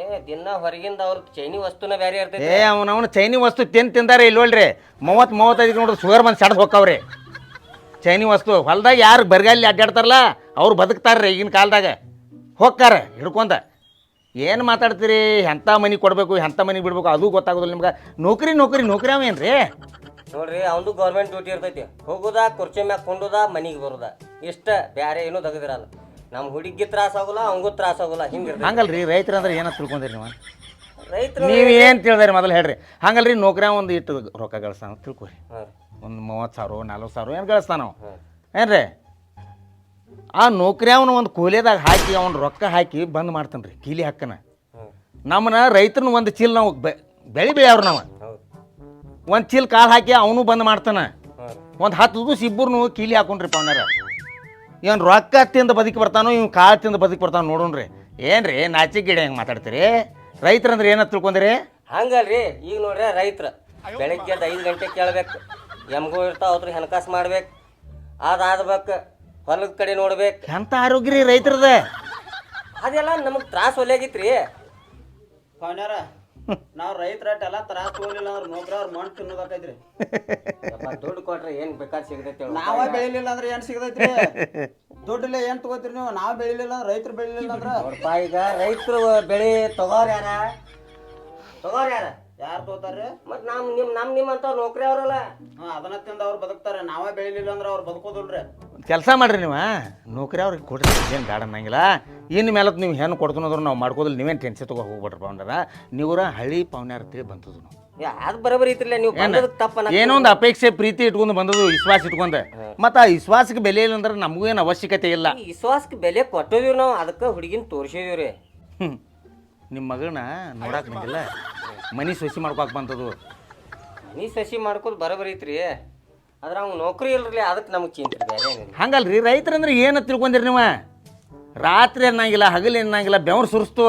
ಏ ದಿನ ಹೊರಗಿಂದ ಅವ್ರ ಚೈನಿ ವಸ್ತುನ ಬೇರೆ ಇರ್ತೈತಿ. ಏ ಅವನ ಅವನು ಚೈನಿ ವಸ್ತು ತಿಂದು ತಿಂದಾರೆ ಇಲ್ವಲ್ರಿ ಮೂವತ್ತು ಮೂವತ್ತೈದು ನೋಡ್ರಿ ಶುಗರ್ ಬಂದು ಸಡ್ದು ಹೋಗ್ತಾವ್ರಿ ಚೈನಿ ವಸ್ತು ಹೊಲ್ದಾಗ ಯಾರು ಬರಗಾಲಿ ಅಡ್ಡಾಡ್ತಾರಲ್ಲ ಅವ್ರು ಬದುಕ್ತಾರ್ರಿ ಈಗಿನ ಕಾಲದಾಗ. ಹೋಗ್ತಾರ ಹಿಡ್ಕೊಂಡ ಏನು ಮಾತಾಡ್ತೀರಿ? ಎಂಥ ಮನೆ ಕೊಡಬೇಕು ಎಂಥ ಮನೆ ಬಿಡ್ಬೇಕು ಅದು ಗೊತ್ತಾಗೋದಿಲ್ಲ ನಿಮ್ಗೆ. ನೌಕರಿ ನೌಕರಿ ನೌಕರಿ ಅವೇನ್ರಿ ನೋಡ್ರಿ ಅವಂದು ಗೌರ್ಮೆಂಟ್ ಡ್ಯೂಟಿ ಇರ್ತೈತಿ. ಹೋಗೋದ ಕುರ್ಚಿ ಮ್ಯಾಗ ಕೊಂಡೋದ ಮನಿಗೆ ಬರುದ? ಇಷ್ಟ ಬ್ಯಾರೆ ಏನೂ ತೆಗೆದಿರಲ್ಲ. ನಮ್ಮ ಹುಡುಗಿ ತ್ರಾಸ ಆಗೋಲ್ಲ ಅವಂಗೂ ತ್ರಾಸ ಆಗೋಲ್ಲ ಹಿಂಗೆ ಹಂಗಲ್ರಿ ರೈತರ ಅಂದ್ರೆ ಏನೋ ತಿಳ್ಕೊಂತೀರಿ ನೀವು? ರೈತರು ನೀವು ಏನು ತಿಳಿದ್ರಿ ಮೊದಲು ಹೇಳ್ರಿ. ಹಂಗಲ್ರಿ ನೌಕರಿ ಒಂದು ಇಟ್ಟು ರೊಕ್ಕ ಗಳಿಸ್ತಾನ ತಿಳ್ಕೊರಿ. ಒಂದು ಮೂವತ್ತು ಸಾವಿರ ನಲ್ವತ್ತು ಸಾವಿರ ಏನು ಗಳಿಸ್ತಾನ ಅವ? ಹಾಂ. ಏನ್ರಿ? ಆ ನೌಕರಿ ಅವನು ಒಂದು ಕೂಲಿದಾಗ ಹಾಕಿ ಅವ್ನ ರೊಕ್ಕ ಹಾಕಿ ಬಂದ್ ಮಾಡ್ತಾನೆ ರೀ ಕೀಲಿ ಹಾಕನ ನಮ್ಮನ್ನ ರೈತರನ್ನ ಒಂದು ಚೀಲ ನಾವು ಬೆಳಿ ಬೆಳೆ ಬೆಳೆಯವ್ರು ನಾವು. ಒಂದು ಚೀಲ ಕಾಳು ಹಾಕಿ ಅವನು ಬಂದ್ ಮಾಡ್ತಾನೆ. ಒಂದು ಹತ್ತು ದಿವಸ ಇಬ್ಬರು ಕೀಲಿ ಹಾಕೊಂಡ್ರಿ ಪವನರ. ಇವನು ರೊಕ್ಕ ತಿಂದು ಬದುಕಿ ಬರ್ತಾನೋ ಇವ್ನು ಕಾಳು ತಿಂದು ಬದುಕಿ ಬರ್ತಾನೋ ನೋಡೋಣ್ರಿ ಏನ್ರಿ ನಾಚಿಕ್ ಗಿಡ ಹೆಂಗೆ ಮಾತಾಡ್ತೀರಿ? ರೈತರಂದ್ರೆ ಏನಂತ ತಿಳ್ಕೊಂಡ್ರಿ ಹಂಗಲ್ರಿ ಈಗ ನೋಡ್ರಿ ರೈತರ. ಬೆಳಗ್ಗೆ ಎದ್ದು ಐದು ಗಂಟೆ ಕೇಳ್ಬೇಕು. ಎಮ್ಗೂ ಇರ್ತಾವ ಅವ್ರಿಗೆ ಹಣಕಾಸು ಮಾಡ್ಬೇಕು. ಅದಾದ್ಬೇಕು ಹೊಲದ ಕಡೆ ನೋಡ್ಬೇಕು. ಎಂತ ಆರೋಗ್ಯ ರೀ ರೈತರದ? ಅದೆಲ್ಲ ನಮಗೆ ತ್ರಾಸ ಒಲೆಯಾಗಿತ್ರಿ. ಪವನ್ಯಾರ ನಾವ್ ರೈತರ ಎಲ್ಲ ತರಾಸ್ ಹೋಗ್ಲಿಲ್ಲ ಅಂದ್ರೆ ನೌಕರಿ ಅವ್ರ ಮಣ್ಣು ತಿನ್ನೋದಾಕೈತ್ರಿ. ಯಪ್ಪ ದುಡ್ಡು ಕೊಟ್ರೆ ಏನ್ ಬೇಕಾದ್ ಸಿಗತೈತಿ. ನಾವ ಬೆಳಿಲಿಲ್ಲ ಅಂದ್ರೆ ಏನ್ ಸಿಗತೈತ್ರಿ? ದುಡ್ಡಿಲ್ಲ ಏನ್ ತಗೋತೀರಿ ನೀವು? ನಾವ್ ಬೆಳಿಲಿಲ್ಲ ಅಂದ್ರೆ ರೈತರು ಬೆಳಿಲಿಲ್ಲ ಅಂದ್ರ? ಈಗ ರೈತರು ಬೆಳೆ ತಗೋರ್ ಯಾರ? ತಗೋರ್ ಯಾರ? ಯಾರು ತೋತಾರ ಮತ್ ನಮ್ ನಿಮ್ ನಮ್ ನಿಮ್ ಅಂತ ನೌಕರಿ ಅವ್ರಲ್ಲ ಹಾ ಅದನ್ನ ತಿಂದ ಅವ್ರು ಬದುಕ್ತಾರೆ. ನಾವೇ ಬೆಳಿಲಿಲ್ಲ ಅಂದ್ರೆ ಅವ್ರು ಬದುಕೋದಿಲ್ರಿ. ಕೆಲಸ ಮಾಡ್ರಿ ನೀವು? ನೌಕರಿ ಅವ್ರಿಗೆ ಕೊಡ್ರಿ ಏನು ಬೇಡ ಅನ್ನಂಗಿಲ್ಲ. ಇನ್ನು ಮೇಲೆ ನೀವು ಹೆಣ್ಣು ಕೊಡ್ತನಂದ್ರೆ ನಾವು ಮಾಡ್ಕೋದಿಲ್ಲ. ನೀವೇನು ಟೆನ್ಷನ್ ತಗೋ ಹೋಗ್ಬಿಟ್ರಿ ಪೌಂಡರ ನೀವ್ರ ಹಳ್ಳಿ ಪೌನ್ಯಾರ ತಿಳಿ ಬಂತದ್ದು ನಾವು. ಅದ್ ಬರೋಬರಿ ನೀವು ಬಂದದಕ್ ತಪ್ಪ ಏನೋ ಒಂದು ಅಪೇಕ್ಷೆ ಪ್ರೀತಿ ಇಟ್ಕೊಂಡು ಬಂದದ್ದು ವಿಶ್ವಾಸ ಇಟ್ಕೊಂಡು. ಮತ್ತು ಆ ವಿಶ್ವಾಸಕ್ಕೆ ಬೆಲೆ ಇಲ್ಲ ಅಂದ್ರೆ ನಮಗೂ ಏನು ಅವಶ್ಯಕತೆ ಇಲ್ಲ. ವಿಶ್ವಾಸಕ್ಕೆ ಬೆಲೆ ಕೊಟ್ಟಿದೀವಿ ನಾವು ಅದಕ್ಕೆ ಹುಡುಗಿನ ತೋರಿಸಿದೀವಿ ಹ್ಮ್. ನಿಮ್ಮ ಮಗನ ನೋಡಕ್ಕೆ ಬಂದಿಲ್ಲ? ಮನಿ ಸೊಸಿ ಮಾಡ್ಕೊಕ್ ಬಂತದು ನೀ ಸಸಿ ಮಾಡ್ಕೋದ್ ಬರೋಬರಿ ಐತ್ರಿ. ಆದ್ರೆ ಅವ್ನು ನೌಕರಿ ಇಲ್ರಿ ಅದಕ್ಕೆ ನಮಗೆ ಚಿಂತೆ ಬೇರೆ ಹಂಗಲ್ರಿ ರೈತರಂದ್ರೆ ಏನು ತಿಳ್ಕೊಂದಿರಿ ನೀವು? ರಾತ್ರಿ ಅನ್ನಂಗಿಲ್ಲ ಹಗಲು ಅನ್ನಂಗಿಲ್ಲ ಬೆವ್ರು ಸುರಿಸ್ತು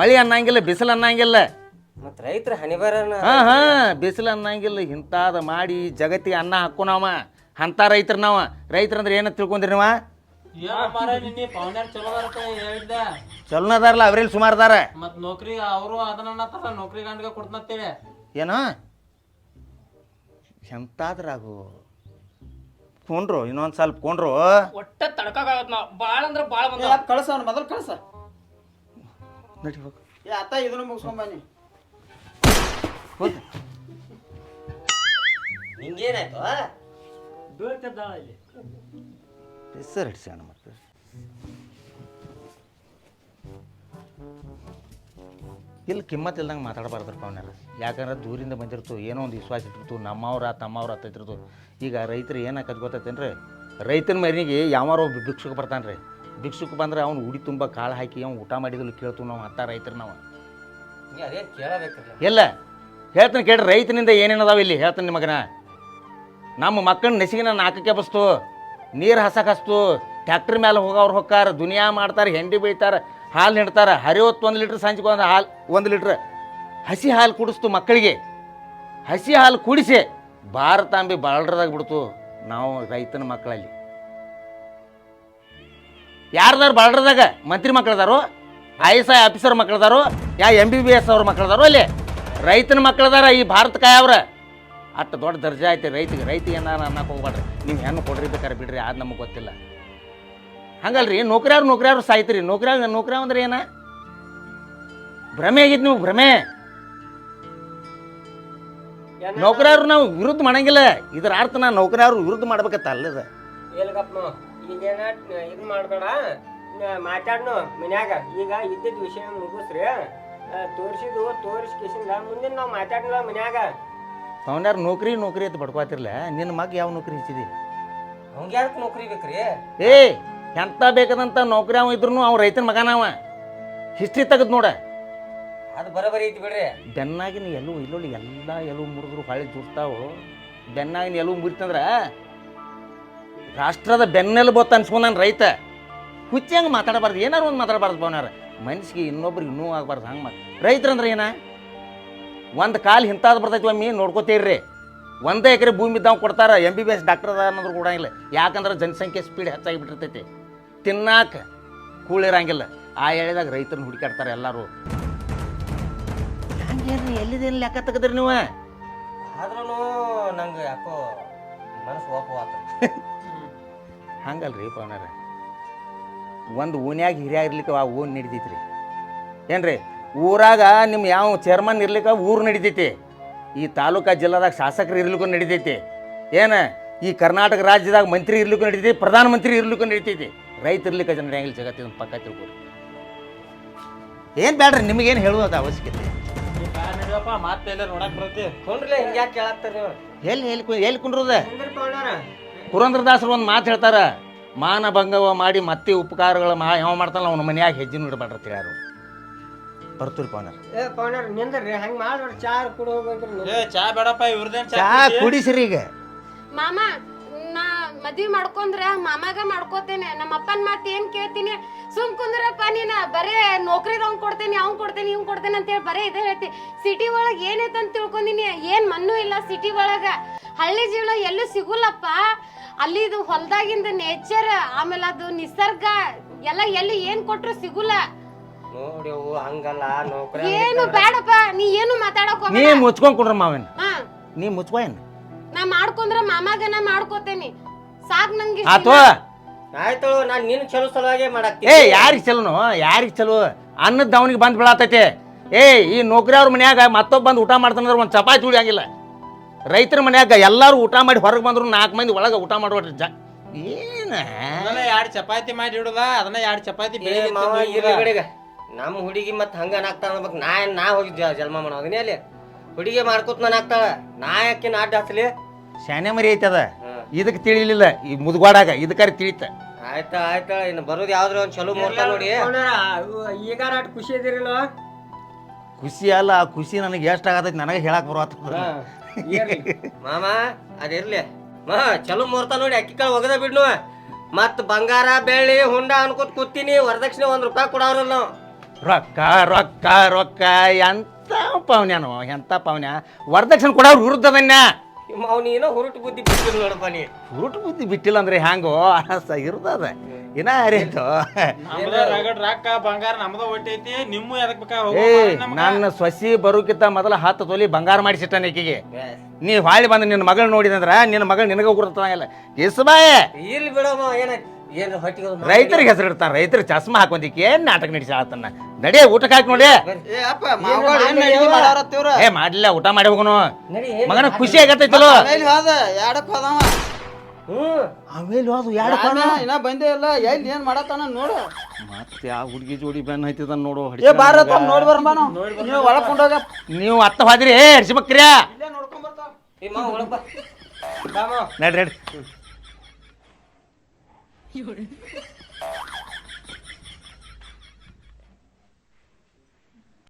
ಮಳೆ ಅನ್ನಂಗಿಲ್ಲ ಬಿಸಿಲು ಅನ್ನಂಗಿಲ್ಲ. ಮತ್ತು ರೈತರ ಹಣಿಬಾರನ ಹಾಂ ಹಾಂ ಬಿಸಿಲು ಅನ್ನಂಗಿಲ್ಲ ಇಂಥದ್ದು ಮಾಡಿ ಜಗತ್ತಿಗೆ ಅನ್ನ ಹಾಕೋ ನಾವ ಅಂಥ ರೈತರು ನಾವು. ರೈತರಂದ್ರೆ ಏನು ತಿಳ್ಕೊಂಡಿರಿ ನೀವು? ಚಲೋ ಅದಾರಪ್ಪ ಹೇಳಿದ್ದೆ? ಚಲೋನ ಅದಾರಲ್ಲ ಅವ್ರಲ್ಲಿ ಸುಮಾರು ಅದಾರ? ಮತ್ ನೌಕರಿ ಅವರು ಅದನ್ನ ತರ ನೌಕರಿ ಗಂಡ್ಗ ಕೊಡ್ತಂತೇಳಿ ಏನು? ಎಂತಾದ್ರಾಗು ಕೊಂಡ್ರು ಇನ್ನೊಂದು ಸ್ವಲ್ಪ ಕೊಂಡ್ರು. ಒಟ್ಟ ತಡ್ಕಾಗತ್ ನಾವ್. ಬಾಳ ಅಂದ್ರ ಬಾಳ ಬಂದ ಕಳ್ಸ ಅವ್ನ ಮೊದಲು ಕಳ್ಸ. ನಡಿ ಹೋಗು. ಏ ಅತ್ತ ಇದನ್ನು ಮುಗಿಸ್ಕೊಂಡ್ ನಿಂಗೇನಾಯ್ತು ಬೀಳ್ತಿದ್ದಾಳ ನಿಂಗೇನಾಯ್ತು ಹೆಸರು ಹಿಡ್ಸ್ಯಾಣ ಮತ್ತೆ. ಇಲ್ಲಿ ಕಿಮ್ಮತ್ ಇಲ್ದಂಗೆ ಮಾತಾಡಬಾರ್ದ್ರಪ್ಪ ಅವನ್ನೆಲ್ಲ ಯಾಕಂದ್ರೆ ದೂರಿಂದ ಬಂದಿರ್ತು ಏನೋ ಒಂದು ವಿಶ್ವಾಸ ಇಟ್ಟಿರ್ತು ನಮ್ಮವ್ರ ತಮ್ಮವ್ರ ಹತ್ತಿರ್ತು ಈಗ ರೈತರು ಏನಾಕತ್ ಗೊತ್ತೈತೇನ್ರಿ? ರೈತನ ಮರಿನಿಗೆ ಯಾವಾರೋ ಒಬ್ಬ ಭಿಕ್ಷುಕ ಬರ್ತಾನೆ ರೀ ಭಿಕ್ಷುಕ ಬಂದ್ರೆ ಅವ್ನು ಉಡಿ ತುಂಬ ಕಾಳು ಹಾಕಿ ಅವ್ನು ಊಟ ಮಾಡಿದ್ರು ಕೇಳ್ತು ನಾವು ಹತ್ತ ರೈತರು ನಾವು. ಎಲ್ಲ ಹೇಳ್ತಾನೆ ಕೇಳಬೇಕ್ರಿ ಇಲ್ಲ. ಹೇಳ್ತೀನಿ ಕೇಳ್ರಿ ರೈತನಿಂದ ಏನೇನು ಅದಾವ ಇಲ್ಲಿ? ಹೇಳ್ತೀನಿ ನಿಮಗನ ನಮ್ಮ ಮಕ್ಕಳ ನೆಸಿಗೆ ನಾನು ಹಾಕಕ್ಕೆ ಬಸ್ತು. ನೀರು ಹಸಕಸ್ತು ಟ್ಯಾಕ್ಟ್ರ್ ಮೇಲೆ ಹೋಗೋರು ಹೊಕ್ಕಾರ, ದುನಿಯಾ ಮಾಡ್ತಾರೆ, ಹೆಂಡಿ ಬೈತಾರೆ, ಹಾಲು ಹಿಡ್ತಾರೆ ಹರಿವತ್ತು ಒಂದು ಲೀಟ್ರ್ ಸಂಜೆಗೆ ಒಂದು ಹಾಲು ಒಂದು ಲೀಟ್ರ್ ಹಸಿ ಹಾಲು ಕುಡಿಸ್ತು ಮಕ್ಕಳಿಗೆ. ಹಸಿ ಹಾಲು ಕುಡಿಸಿ ಭಾರತಾಂಬಿ ಬಾಳ್ರದಾಗ ಬಿಡ್ತು ನಾವು ರೈತನ ಮಕ್ಕಳಲ್ಲಿ. ಯಾರ್ದಾರು ಬಾಳ್ರದಾಗ? ಮಂತ್ರಿ ಮಕ್ಕಳದಾರು? ಐ ಎಸ್ ಐ ಆಫೀಸರ್ ಮಕ್ಕಳದಾರು? ಯಾ ಎಂ ಬಿ ಬಿ ಎಸ್ ಅವ್ರ ಮಕ್ಕಳದಾರು ಅಲ್ಲಿ? ರೈತನ ಮಕ್ಕಳದಾರ ಈ ಭಾರತ ಕಾಯವ್ರ? ಅಷ್ಟು ದೊಡ್ಡ ದರ್ಜೆ ಐತೆ ರೈತಿಗೆ. ರೈತಿಗೆ ಏನಾರ ಅನ್ನಕ್ಕೆ ಹೋಗ್ಬೇಡ್ರಿ. ನೀವು ಹೆಣ್ಣು ಕೊಡ್ರಿ ಬೇಕಾರೆ ಬಿಡ್ರಿ ಅದು ನಮಗೆ ಗೊತ್ತಿಲ್ಲ. ಹಂಗಲ್ರಿ ನೌಕರಿಯವ್ರು ನೌಕರಿಯವ್ರು ಸಾಯ್ತಿರಿ. ನೌಕರಿಯಾಗ ನೌಕರಿ ಅಂದ್ರೆ ಏನ? ಭ್ರಮೆ ಆಗಿದ್ ನೀವು ಭ್ರಮೆ. ನೌಕರಿಯವ್ರು ನಾವು ವಿರುದ್ಧ ಮಾಡಂಗಿಲ್ಲ. ಇದ್ರ ಅರ್ಥ ನಾ ನೌಕರಿಯವ್ರು ವಿರುದ್ಧ ಮಾಡ್ಬೇಕತ್ತ ಅಲ್ಲದ. ಈಗೇನ ಇದು ಮಾಡಬೇಡ. ಮಾತಾಡ್ನು ಮನ್ಯಾಗ. ಈಗ ಇದ್ದಿದ್ದ ವಿಷಯ ಮುಗಿಸ್ರಿ. ತೋರಿಸಿ ತೋರಿಸ್ಕಿಸಿಂದ ಮುಂದಿನ ನಾವು ಮಾತಾಡ್ನಲ್ಲ ಮನ್ಯಾಗ. ಅವನ್ಯಾರು ನೌಕರಿ ನೌಕರಿ ಅಂತ ಬಡ್ಕೋತಿರ್ಲ ನಿನ್ನ ಮಗ ಯಾವ ನೌಕರಿ ಹಚ್ಚಿದಿ? ಅವ್ಗೆ ಯಾಕೆ ನೌಕರಿ ಬೇಕ್ರಿ? ಏ ಎಂತ ಬೇಕದಂತ ನೌಕರಿ ಅವ ಇದ್ರು ಅವ ರೈತನ ಮಗನ ಅವ. ಹಿಸ್ಟ್ರಿ ತೆಗೆದು ನೋಡ. ಅದು ಬರಬರಿ ಐತಿ ಬಿಡ್ರಿ. ಬೆನ್ನಾಗಿನ ಎಲ್ಲೂ ಇಲ್ಲೊಳ್ಳಿ ಎಲ್ಲ ಎಲ್ಲೂ ಮುರಿದ್ರು ಹೊಳೆ ಜುಡ್ತಾವು ಬೆನ್ನಾಗಿನ ಎಲ್ಲೂ ಮುರಿತಂದ್ರ ರಾಷ್ಟ್ರದ ಬೆನ್ನೆಲುಬು ಅನ್ಸ್ಕೊಂಡ್ ರೈತ. ಹುಚ್ಚಿ ಹಂಗೆ ಮಾತಾಡಬಾರ್ದು ಏನಾರು ಒಂದು ಮಾತಾಡಬಾರ್ದು ಪವನಾರ ಮನ್ಸಿಗೆ ಇನ್ನೊಬ್ರಿಗೆ ಇನ್ನೂ ಆಗ್ಬಾರ್ದು ಹಂಗೆ ಮಾತು ರೈತರಂದ್ರೆ ಏನ? ಒಂದು ಕಾಲು ಇಂಥದ್ದು ಬರ್ತೈತಿ ಒಮ್ಮೆ ರೀ ಒಂದೇ ಎಕರೆ ಭೂಮಿ ಇದ್ದಾವೆ ಕೊಡ್ತಾರ M B B S doctor ಅದ ಅನ್ನೋದು ಕೂಡ ಇಲ್ಲ. ಯಾಕಂದ್ರೆ ಜನಸಂಖ್ಯೆ ಸ್ಪೀಡ್ ಹೆಚ್ಚಾಗಿ ಬಿಟ್ಟಿರ್ತೈತಿ ತಿನ್ನಾಕ ಕೂಳಿರಂಗಿಲ್ಲ ಆ ಹೇಳಿದಾಗ ರೈತರನ್ನ ಹುಡುಕಾಡ್ತಾರೆ ಎಲ್ಲರೂ. ಹಂಗೇನು ಎಲ್ಲಿದೇನು ಲೆಕ್ಕ ತೆಗೆದ್ರಿ ನೀವು? ಆದ್ರೂ ನಂಗೆ ಯಾಕೋ ಮನಸ್ಸು ಓಪವಾತ ಹಂಗಲ್ರಿ ಪವನರ. ಒಂದು ಓನ್ಯಾಗ ಹಿರಿಯ ಇರ್ಲಿಕ್ಕೆ ಆ ಓನ್ ನಡಿತೈತ್ರಿ. ಏನ್ರಿ? ಊರಾಗ ನಿಮ್ಮ ಯಾವ ಚೇರ್ಮನ್ ಇರ್ಲಿಕ್ಕೆ ಊರು ನಡಿತೈತಿ. ಈ ತಾಲೂಕಾ ಜಿಲ್ಲಾದಾಗ ಶಾಸಕರು ಇರ್ಲಿಕ್ಕೂ ನಡಿತೈತಿ. ಏನು? ಈ ಕರ್ನಾಟಕ ರಾಜ್ಯದಾಗ ಮಂತ್ರಿ ಇರ್ಲಿಕ್ಕೂ ನಡಿತೈತಿ ಪ್ರಧಾನಮಂತ್ರಿ ಇರ್ಲಿಕ್ಕೂ ನಡಿತೈತಿ. ರೈತ ಇರ್ಲಿಕ್ಕೆ ಜನ ಸಿಗತ್ತೆ ಜಗತ್ತಿನ ಪಕ್ಕ ತಿಳ್ಕೊಡಿ ಏನು ಬೇಡ್ರಿ ನಿಮಗೇನು ಹೇಳುವುದು ಅವಶ್ಯಕತೆ? ಎಲ್ಲ ಎಲ್ಲಿ ಎಲ್ಲಿ ಕುಂಡ್ರದ ಪುರಂದ್ರದಾಸರು ಒಂದು ಮಾತು ಹೇಳ್ತಾರ ಮಾನಭಂಗವ ಮಾಡಿ ಮತ್ತೆ ಉಪಕಾರಗಳ ಮಾ ಯಾವ ಮಾಡ್ತಾನಲ್ಲ ಅವನ ಮನ್ಯಾಗ ಹೆಜ್ಜೆ ಇಡಬೇಡ್ರಿ ಅಂತ ಹೇಳ್ಯಾರು. ಬರ್ತೂರಿ ಪವನರ್. ಏ ಪೌಂಡಾರ ನಿಂದ್ರಿ. ಹಂಗೆ ಮಾಡ್ಬೇಡ್ರಿ. ಚಾ ಕುಡಿ ಹೋಗ್ಬೇಕ್ರಿ ಏ ಚಾ ಬೇಡಪ್ಪ ಇವ್ರದೇನ್ ಚಾ ಕುಡಿಸ್ರಿ ಈಗ. ಮಾಮ ನಾ ಮದ್ವಿ ಮಾಡ್ಕೊಂಡ್ರ ಮಾಮಾಗ ಮಾಡ್ಕೋತೇನೆ. ನಮ್ಮ ಅಪ್ಪನ ಮಾತು ಏನ್ ಕೇಳ್ತೀನಿ? ಸುಮ್ ಕುಂದ್ರಪ್ಪ ನೀನ ಬರೇ ನೌಕರಿದವ್ನ್ ಕೊಡ್ತೇನೆ ಅವ್ನ್ ಕೊಡ್ತೇನೆ ಇವ್ನ್ ಕೊಡ್ತೇನೆ ಅಂತ ಹೇಳಿ ಬರೇ ಇದೇ ಹೇಳ್ತಿ. ಸಿಟಿ ಒಳಗ ಏನೈತೆ ಅಂತ ತಿಳ್ಕೊಂಡಿನಿ. ಏನ್ ಮಣ್ಣು ಇಲ್ಲ ಸಿಟಿ ಒಳಗ. ಹಳ್ಳಿ ಜೀವನ ಎಲ್ಲೂ ಸಿಗುಲ್ಲಪ್ಪ. ಅಲ್ಲಿದು ಹೊಲ್ದಾಗಿಂದ ನೇಚರ್ ಆಮೇಲೆ ಅದು ನಿಸರ್ಗ ಎಲ್ಲ ಎಲ್ಲಿ ಏನ್ ಕೊಟ್ರು ಸಿಗುಲ್ಲ. ಹಂಗಲ್ಲ ನೌಕರಿ ಏನು ಬೇಡಪ್ಪ ನೀ ಏನು ಮಾತಾಡಕ್ ನೀ ಹೋಗ್ಬೇಡ ಮುಚ್ಕೊಂಡ್ ಕುಂಡ್ರ ಮಾವನ್. ಹಾ. ನೀ ಮುಚ್ಕೋ ಏನ್? ನಾ ಮಾಡ್ಕೊಂಡ್ರ ಮಾಮಾಗ ನಾ ಮಾಡ್ಕೋತೇನಿ. ಸಾಕ್ ನಂಗೆ ಇಷ್ಟ್ ಆತೋ. ಆಯ್ತು ನಾನು ನಿನ್ನ ಚಲೋ ಸಲುವಾಗೆ ಏ ಮಾಡಾಕ್ತೀನಿ ಯಾರಿಗೆ ಚಲೋನು ಯಾರಿಗೆ ಚಲೋ ಅನ್ನದ ಅವನಿಗೆ ಬಂದು ಬೀಳತೈತೆ. ಏ ಈ ನೌಕರಿ ಅವ್ರ ಮನ್ಯಾಗ ಮತ್ತೊಬ್ಬ ಬಂದು ಊಟ ಮಾಡ್ತಾನಂದ್ರೆ ಒಂದು ಚಪಾತಿ ಉಳಿಯಂಗಿಲ್ಲ. ರೈತರ ಮನ್ಯಾಗ ಎಲ್ಲಾರು ಊಟ ಮಾಡಿ ಹೊರಗೆ ಬಂದ್ರು ನಾಲ್ಕು ಮಂದಿ ಒಳಗೆ ಊಟ ಮಾಡುವ ಜ ಏನ? ಅದನ್ನ ಎರಡು ಚಪಾತಿ ಮಾಡಿ ಇಡುದ ಅದನ್ನ ಎರಡು ಚಪಾತಿ ಏ ಬೆಳಿಗ್ಗೆ ಮಾವ ತಿಂದು ಇರ್ಲಿ ಬಿಡಿಗ ನಮ್ಮ ಹುಡುಗಿ ಮತ್ತೆ ಹಂಗ ನಾಕ್ತಾಳ ಅನ್ಬೇಕು ನಾ ಏನ್ ನಾ ಹೋಗಿ ಜ- ಜನ್ಮ ಮಾಡೋದಿನಿ ಅಲ್ಲಿ? ಹುಡುಗಿ ಮಾಡ್ಕೊತ ನಾನು ಆಗ್ತಾಳ ನಾ ಯಾಕೆ ನಾಡ್ ಹಚ್ಲಿ ಶಾನೆ ಮರಿ ಐತದ ಹ್ಮ್. ಇದಕ್ಕೆ ತಿಳಿಲಿಲ್ಲ. ಈ ಮುದ್ಗಾಡಾಗ ಇದಕ್ಕಾರ ತಿಳಿತ. ಆಯ್ತ ಆಯ್ತ. ಇನ್ನು ಬರೋದು ಯಾವ್ದ್ರ ಒಂದ್ ಚಲೋ ಮುಹೂರ್ತ ನೋಡಿ. ಈಗ ಖುಷಿ ಇದಿರಲ್ಲ ಖುಷಿ ಅಲ್ಲ ಆ ಖುಷಿ ನನಗೆ ಎಷ್ಟು ಆಗತೈತಿ ನನಗೆ ಹೇಳಕ್ ಬರತ್ತ ಮಾಮ ಅದಿರ್ಲಿ ಮಾ ಚಲೋ ಮುಹೂರ್ತ ನೋಡಿ ಅಕ್ಕಿ ಕಾಳು ಒಗದ ಬಿಡ್ನು. ಮತ್ ಬಂಗಾರ ಬೆಳ್ಳಿ ಹುಂಡ ಅನ್ಕೋತ ಕೂತೀನಿ. ವರದಕ್ಷಿಣೆ ಒಂದ್ ರೂಪಾಯಿ ಕೊಡವ್ರಲ್ಲ ನಾವು. ರೊಕ್ಕ ರೊಕ್ಕ ರೊಕ್ಕ ಎಂತ ಪವನ್ಯಾನು ಎಂತ ಪವನ್ಯ? ವರದಕ್ಷಿಣೆ ಕೊಡೋರು ವಿರುದ್ಧದನ್ನ. ಅವ್ ನೀನೋ ಹುರುಟು ಬುದ್ಧಿ ಬಿಟ್ಟಿಲ್ಲ ನೋಡಪ್ಪ ನೀ. ಹುರುಟು ಬುದ್ಧಿ ಬಿಟ್ಟಿಲ್ಲ ಅಂದ್ರೆ ಹ್ಯಾಂಗೋ ಅಸ ಇರ್ತದ ಏನ ರಗಡ್ ರೊಕ್ಕ ಬಂಗಾರ ನಮ್ದ ಒಟ್ಟೈತಿ ನಿಮ್ಮ ಎದಕ್ ಬೇಕಾ? ನನ್ನ ಸೊಸಿ ಬರೋಕ್ಕಿಂತ ಮೊದಲ ಹತ್ತು ತೊಲಿ ಬಂಗಾರ ಮಾಡಿಸಿಟ್ಟಾನ ಈಕಿಗೆ. ನೀ ಹಾಳಿ ಬಂದು ನಿನ್ನ ಮಗಳು ನೋಡಿದಂದ್ರ ನಿನ್ನ ಮಗಳು ನಿನಗ ಗುರುತಾಗಿಲ್ಲ ಇಸ್ಬಾಯ್ ಇಲ್ಲಿ ಬಿಡಮ್ಮ ಏನಾಯ್ತು ಏನ್ ಹೊಟ್ಟಿಗೆ ರೈತರಿಗೆ ಹೆಸರು ಇಡ್ತಾನೆ ರೈತರು ಚಸ್ಮಾ ಹಾಕೊಂಡಿಕ್ಕೆ ಏನ್ ನಾಟಕ ನಡೆಸಾಳತ್ತನ್ನ ನಡಿ ಊಟಕ್ಕೆ ಹಾಕಿ ನೋಡಿ ಏ ಅಪ್ಪ ಮಾವುಗಳು ಏನ್ ಅಡಿಗೆ ಮಾಡಾರತ್ತಿವ್ರ ಏ ಮಾಡ್ಲಿಲ್ಲ ಊಟ ಮಾಡಿ ಹೋಗೋನು. ನಡಿ ಏನ್ ಮಗನ ಖುಷಿ ಆಗತ್ತೈತಲೋ ಆಮೇಲೆ ಹೋದ ಎರಡಕ್ಕೆ ಹೋದವ ಹ್ಮ್ ಆಮೇಲೆ ಅದು ಆಮೇಲೆ ಇನ್ನ ಬಂದೇ ಇಲ್ಲ ಎಲ್ಲಿ ಏನ್ ಮಾಡತ್ತಾನ ನೋಡು. ಮತ್ತೆ ಆ ಹುಡುಗಿ ಜೋಡಿ ಬೆನ್ ಹೈತಿದ ನೋಡು ಏ ನೋಡಿ ನಾವು. ನೀವು ಒಳಗ್ ಕೊಂಡೋಗ ನೀವು ಅತ್ತ ಹೋದ್ರಿ ಹಡ್ಸಿಬಕ್ರಿಯ ಇಲ್ಲೇ ನೋಡ್ಕೊಂಡ್ ಬರ್ತಾವ. ಏ ಮಾವ ಒಳಗ್ ಬಾ. ಬಾ ಮಾವ. ನಡ್ರಿ ನಡ್ರಿ. 有人